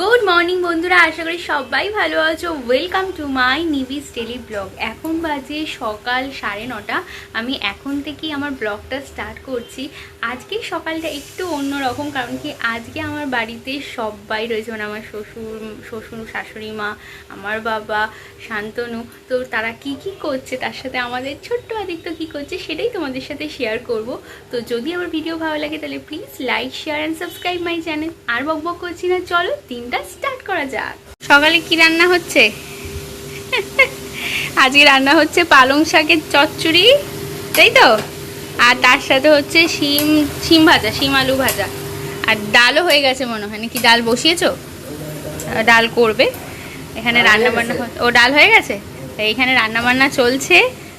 Good morning বন্ধুরা, আশা করি সবাই ভালো আছো। ওয়েলকাম টু মাই নিভিস ডেলি ব্লগ এখন বাজে সকাল সাড়ে নটা। আমি এখন থেকেই আমার ব্লগটা স্টার্ট করছি। আজকে সকালটা একটু অন্যরকম, কারণ কি আজকে আমার বাড়িতে সবাই রয়েছে। মানে আমার শ্বশুর শ্বশুর, শাশুড়ি মা, আমার বাবা, শান্তনু। তো তারা কি কি করছে, তার সাথে আমাদের ছোট্ট আদিত্য কি করছে, সেটাই তোমাদের সাথে শেয়ার করব। তো যদি আমার ভিডিও ভালো লাগে, তাহলে please like share and subscribe my channel আর বক বক করছি না, চলো দিনটা স্টার্ট করা যাক। সকালে কি রান্না হচ্ছে? আজকে রান্না হচ্ছে পালং শাকের চচ্চড়ি তাই তো? আর তার সাথে হচ্ছে শিম শিম ভাজা শিম আলু ভাজা। আর ডালও হয়ে গেছে মনে হয়। নাকি ডাল বসিয়েছো? ডাল করবে। এখানে রান্না বান্না ও ডাল হয়ে গেছে? তো এখানে রান্না বান্না চলছে।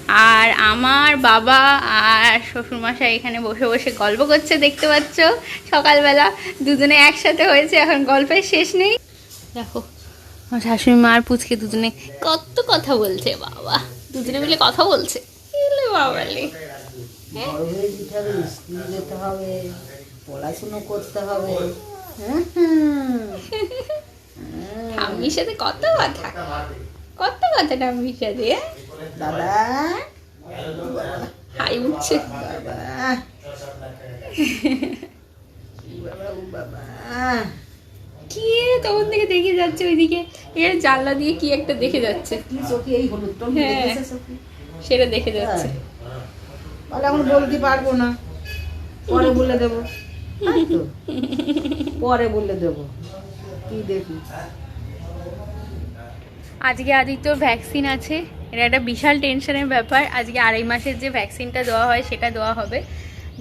আর আমার বাবা আর শ্বশুরমশাই এখানে বসে বসে গল্প করছে দেখতে পাচ্ছ? সকালবেলা দুজনে একসাথে হয়েছে এখন গল্পের শেষ নেই। দেখো আমার শাশুড়ি মা আর পুচকে দুজনে কত কথা বলছে বাবা। দুজনে মিলে কথা বলছে। এলে বাবালে হয়ে যেতে হবে পড়াশুনো করতে হবে। ঠাম্মির সাথে কত কথা? কত কথা ঠাম্মির সাথে হ্যাঁ? দাদা হাই উঠছে। বাবা। বাবা। ও তখন থেকে দেখে যাচ্ছে ওইদিকে? এর জানলা দিয়ে কি একটা দেখে যাচ্ছে। কি হ্যাঁ। সেটা দেখে যাচ্ছে। বলে এখন বলতে পারব না। পরে বলে দেবো। পরে বলে দেবো। কি দেখি? আজকে আদিত্যর ভ্যাকসিন আছে। এটা একটা বিশাল টেনশনের ব্যাপার। আজকে আড়াই মাসের যে ভ্যাকসিনটা দেওয়া হয়, সেটা দেওয়া হবে।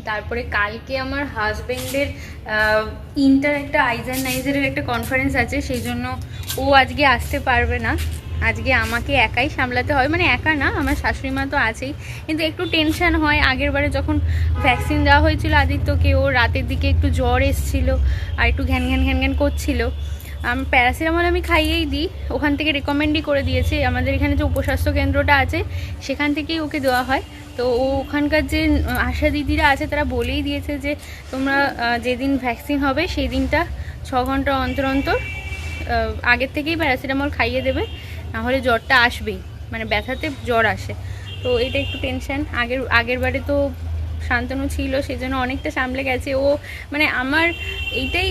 তারপরে কালকে আমার হাজবেন্ডের ইন্টার একটা আইজার নাইজারের একটা কনফারেন্স আছে, সেই জন্য ও আজকে আসতে পারবে না। আজকে আমাকে একাই সামলাতে হয়। মানে একা না, আমার শাশুড়ি মা তো আছেই। কিন্তু একটু টেনশন হয়। আগের বারে যখন ভ্যাকসিন দেওয়া হয়েছিল আদিত্যকে, ও রাতের দিকে একটু জ্বর এসছিল আর একটু ঘ্যান ঘ্যান ঘ্যান ঘ্যান করছিল। আমি প্যারাসিটামল আমি খাইয়েই দিই। ওখান থেকে রেকমেন্ডই করে দিয়েছে। আমাদের এখানে যে উপস্বাস্থ্য কেন্দ্রটা আছে, সেখান থেকেই ওকে দেওয়া হয়। তো ওখানকার যে আশা দিদিরা আছে, তারা বলেই দিয়েছে যে, তোমরা যেদিন ভ্যাকসিন হবে সেই দিনটা ছ ঘণ্টা অন্তর অন্তর আগের থেকেই প্যারাসিটামল খাইয়ে দেবে। নাহলে জ্বরটা আসবেই। মানে ব্যথাতে জ্বর আসে। তো এটা একটু টেনশন আগের আগের বারে তো শান্তনু ছিল সেজন্য অনেকটা সামলে গেছে। ও মানে আমার এইটাই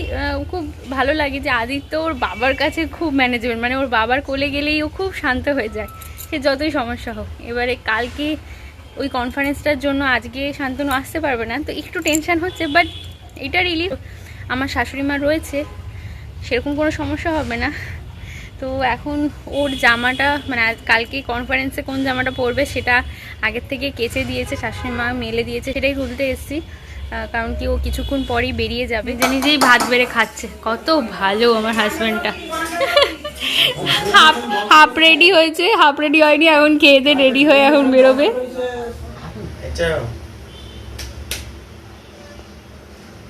খুব ভালো লাগে যে আদিত্য ওর বাবার কাছে খুব ম্যানেজমেন্ট মানে ওর বাবার কোলে গেলেই ও খুব শান্ত হয়ে যায়, সে যতই সমস্যা হোক। এবারে কালকে ওই কনফারেন্সটার জন্য আজকে শান্তনু আসতে পারবে না, তো একটু টেনশান হচ্ছে বাট এটা রিলিফ আমার শাশুড়ি মা রয়েছে, সেরকম কোনো সমস্যা হবে না। তো এখন ওর জামাটা মানে কালকে কনফারেন্সে কোন জামাটা পরবে সেটা আগের থেকে কেচে দিয়েছে শাশুড়ি মা মেলে দিয়েছে সেটাই তুলতে এসেছি। কারণ কি ও কিছুক্ষণ পরেই বেরিয়ে যাবে। যে নিজেই ভাত বেড়ে খাচ্ছে। কত ভালো আমার হাজব্যান্ডটা হাফ হাফ রেডি হয়েছে হাফ রেডি হয়নি এখন খেয়ে দিয়ে রেডি হয়ে এখন বেরোবে।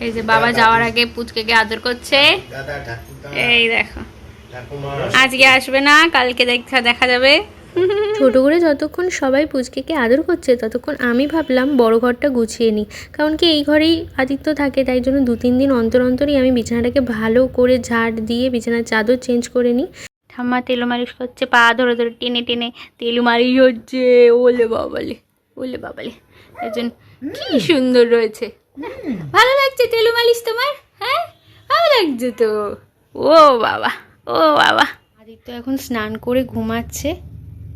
এই যে বাবা যাওয়ার আগে পুচকেকে আদর করছে। এই দেখো। আজকে আসবে না কালকে দেখা দেখা যাবে। ছোট করে যতক্ষণ সবাই পুচকেকে আদর করছে ততক্ষণ আমি ভাবলাম বড় ঘরটা গুছিয়ে নিই। কারণ কি এই ঘরেই আদিত্য থাকে তাই জন্য দু তিন দিন অন্তর অন্তরই আমি বিছানাটাকে ভালো করে ঝাড় দিয়ে বিছানার চাদর চেঞ্জ করে নিই। ঠাম্মা তেলো মালিশ করছে পা ধরে ধরে টেনে টেনে তেলো মালিশ হচ্ছে ওলে বাবালে ওলে বাবালে। একজন কি সুন্দর রয়েছে। ভালো লাগছে তেলো মালিশ তোমার হ্যাঁ? ভালো লাগছে তো। ও বাবা। ও বাবা। আদিত্য এখন স্নান করে ঘুমাচ্ছে।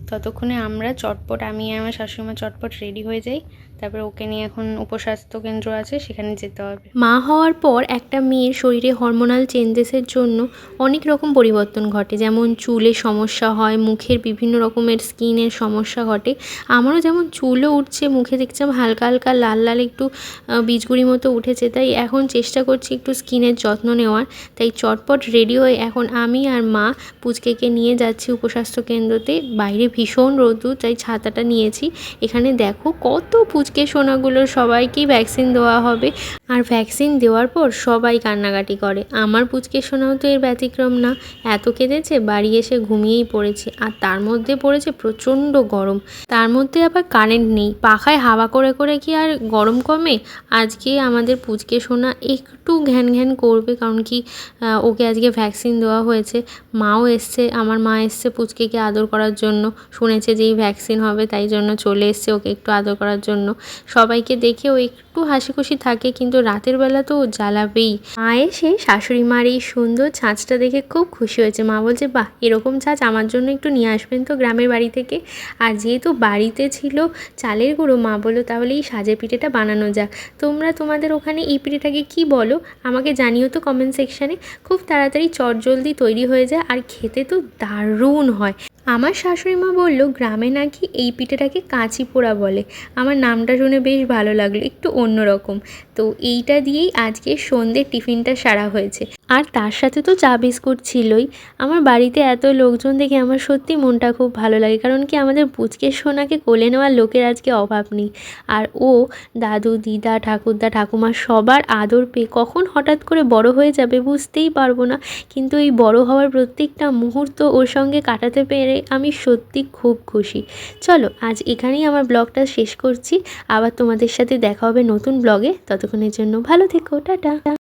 ততক্ষণে আমরা চটপট, আমি আমার শাশুড়িমা চটপট রেডি হয়ে যাই। তারপরে ওকে নিয়ে এখন উপস্বাস্থ্য কেন্দ্র আছে, সেখানে যেতে হবে। মা হওয়ার পর একটা মেয়ের শরীরে হরমোনাল চেঞ্জেসের জন্য অনেক রকম পরিবর্তন ঘটে, যেমন চুলের সমস্যা হয়, মুখের বিভিন্ন রকমের স্কিনের সমস্যা ঘটে। আমারও যেমন চুলও উঠছে, মুখে দেখছিলাম হালকা হালকা লাল লাল একটু বীজগুড়ি মতো উঠেছে, তাই এখন চেষ্টা করছি একটু স্কিনের যত্ন নেওয়ার। তাই চটপট রেডি হয়ে এখন আমি আর মা পুচকেকে নিয়ে যাচ্ছি উপস্বাস্থ্য কেন্দ্রতে। বাইরে ভীষণ রোদ্দুর, তাই ছাতাটা নিয়েছি। এখানে দেখো কত পুচকে পুচকে সোনাগুলো সবাইকেই ভ্যাকসিন দেওয়া হবে। আর ভ্যাকসিন দেওয়ার পর সবাই কান্নাকাটি করে। আমার পুচকে সোনাও তো এর ব্যতিক্রম না। এত কেঁদেছে, বাড়ি এসে ঘুমিয়েই পড়েছে। আর তার মধ্যে পড়েছে প্রচণ্ড গরম। তার মধ্যে আবার কারেন্ট নেই। পাখায় হাওয়া করে করে কি আর গরম কমে? আজকে আমাদের পুচকে সোনা একটু ঘ্যান ঘ্যান করবে, কারণ কি ওকে আজকে ভ্যাকসিন দেওয়া হয়েছে। মাও এসছে, আমার মা এসছে পুচকেকে আদর করার জন্য। শুনেছে যে এই ভ্যাকসিন হবে, তাই জন্য চলে এসছে ওকে একটু আদর করার জন্য। সবাইকে দেখে ও একটু হাসি খুশি থাকে, কিন্তু রাতের বেলা তো ও জ্বালাবেই। মা এসে শাশুড়ি মার এই সুন্দর ছাঁচটা দেখে খুব খুশি হয়েছে। মা বলছে, বাহ, এরকম ছাঁচ আমার জন্য একটু নিয়ে আসবেন তো গ্রামের বাড়ি থেকে? আর যেহেতু বাড়িতে ছিল চালের গুঁড়ো, মা বলল, তাহলে এই সাজে পিঠেটা বানানো যাক। তোমরা তোমাদের ওখানে এই পিঠেটাকে কি বলো? আমাকে জানিও তো কমেন্ট সেকশানে। খুব তাড়াতাড়ি চটজলদি তৈরি হয়ে যায়, আর খেতে তো দারুণ হয়। আমার শাশুড়ি মা বলল, গ্রামে নাকি এই পিঠেটাকে কাঁচি পোড়া বলে। আমার নামটা শুনে বেশ ভালো লাগল, একটু অন্যরকম। তো এইটা দিয়েই আজকে সন্ধ্যের টিফিনটা সারা হয়েছে। আর তার সাথে তো চা বিস্কুট ছিলই। আমার বাড়িতে এত লোকজন দেখে আমার সত্যি মনটা খুব ভালো লাগে, কারণ কি আমাদের পুচকে সোনাকে কোলে নেওয়ার লোকের আজকে অভাব নেই। আর ও, দাদু, দিদা, ঠাকুরদা, ঠাকুমা সবার আদর পেয়ে কখন হঠাৎ করে বড় হয়ে যাবে বুঝতেই পারব না। কিন্তু এই বড় হওয়ার প্রত্যেকটা মুহূর্ত ওর সঙ্গে কাটাতে পেরে আমি সত্যি খুব খুশি। চলো, আজ এখানেই আমার ব্লগটা শেষ করছি। আবার তোমাদের সাথে দেখা হবে নতুন ব্লগে। ততক্ষণের জন্য ভালো থেকো, টাটা।